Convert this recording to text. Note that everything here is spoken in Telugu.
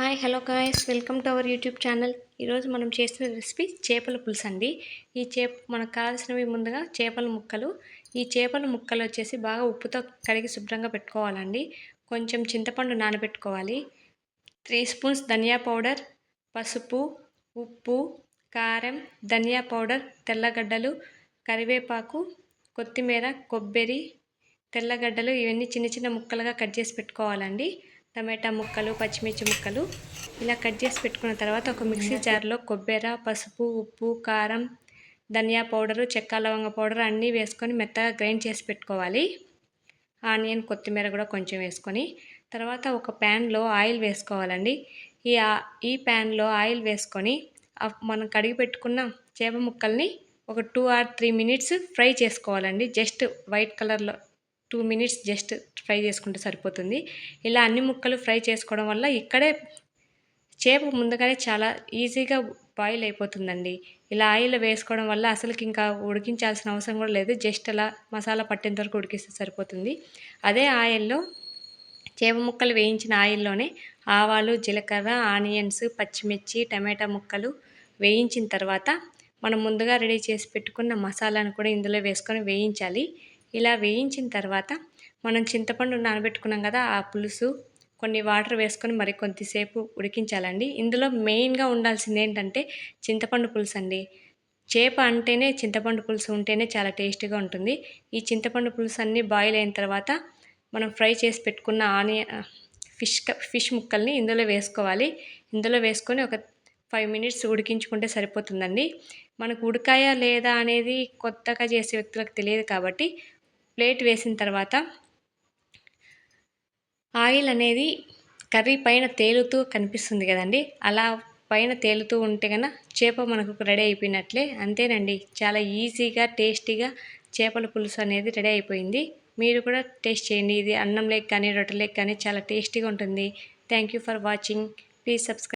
Hi hello guys welcome to our YouTube channel ఈరోజు మనం చేసిన రెసిపీ చేపల పులుసు అండి. ఈ చేప మనకు కావాల్సినవి ముందుగా చేపల ముక్కలు. ఈ చేపల ముక్కలు వచ్చేసి బాగా ఉప్పుతో కడిగి శుభ్రంగా పెట్టుకోవాలండి. కొంచెం చింతపండు నానబెట్టుకోవాలి. త్రీ స్పూన్స్ ధనియా పౌడర్ పసుపు ఉప్పు కారం ధనియా పౌడర్ తెల్లగడ్డలు కరివేపాకు కొత్తిమీర కొబ్బరి తెల్లగడ్డలు ఇవన్నీ చిన్న చిన్న ముక్కలుగా కట్ చేసి పెట్టుకోవాలండి. టమాటా ముక్కలు పచ్చిమిర్చి ముక్కలు ఇలా కట్ చేసి పెట్టుకున్న తర్వాత ఒక మిక్సీ జార్లో కొబ్బరి పసుపు ఉప్పు కారం ధనియా పౌడరు చెక్క లవంగ పౌడర్ అన్నీ వేసుకొని మెత్తగా గ్రైండ్ చేసి పెట్టుకోవాలి. ఆనియన్ కొత్తిమీర కూడా కొంచెం వేసుకొని తర్వాత ఒక ప్యాన్లో ఆయిల్ వేసుకోవాలండి. ఈ ఈ ప్యాన్లో ఆయిల్ వేసుకొని మనం కడిగి పెట్టుకున్న చేప ముక్కల్ని ఒక two or three minutes fry చేసుకోవాలండి. జస్ట్ వైట్ కలర్లో టూ మినిట్స్ జస్ట్ ఫ్రై చేసుకుంటే సరిపోతుంది. ఇలా అన్ని ముక్కలు ఫ్రై చేసుకోవడం వల్ల ఇక్కడే చేప ముందుగానే చాలా ఈజీగా బాయిల్ అయిపోతుందండి. ఇలా ఆయిల్ వేసుకోవడం వల్ల అసలుకి ఇంకా ఉడికించాల్సిన అవసరం కూడా లేదు. జస్ట్ అలా మసాలా పట్టేంత వరకు ఉడికిస్తే సరిపోతుంది. అదే ఆయిల్లో చేప ముక్కలు వేయించిన ఆయిల్లోనే ఆవాలు జీలకర్ర ఆనియన్స్ పచ్చిమిర్చి టమాటా ముక్కలు వేయించిన తర్వాత మనం ముందుగా రెడీ చేసి పెట్టుకున్న మసాలాను కూడా ఇందులో వేసుకొని వేయించాలి. ఇలా వేయించిన తర్వాత మనం చింతపండు నానబెట్టుకున్నాం కదా ఆ పులుసు కొన్ని వాటర్ వేసుకొని మరి కొద్దిసేపు ఉడికించాలండి. ఇందులో మెయిన్గా ఉండాల్సింది ఏంటంటే చింతపండు పులుసు అండి చేప అంటేనే చింతపండు పులుసు ఉంటేనే చాలా టేస్టీగా ఉంటుంది. ఈ చింతపండు పులుసు అన్నీ బాయిల్ అయిన తర్వాత మనం ఫ్రై చేసి పెట్టుకున్న ఆనియన్ ఫిష్ ఫిష్ ముక్కల్ని ఇందులో వేసుకోవాలి. ఇందులో వేసుకొని ఒక ఫైవ్ మినిట్స్ ఉడికించుకుంటే సరిపోతుందండి. మనకు ఉడకాయా లేదా అనేది కొత్తగా చేసే వ్యక్తులకు తెలియదు కాబట్టి ప్లేట్ వేసిన తర్వాత ఆయిల్ అనేది కర్రీ పైన తేలుతూ కనిపిస్తుంది కదండి. అలా పైన తేలుతూ ఉంటే కనుక చేప మనకు రెడీ అయిపోయినట్లే. అంతేనండి. చాలా ఈజీగా టేస్టీగా చేపల పులుసు అనేది రెడీ అయిపోయింది. మీరు కూడా టేస్ట్ చేయండి. ఇది అన్నం లేక కానీ రొట్టె లేక కానీ చాలా టేస్టీగా ఉంటుంది. Thank you for watching please subscribe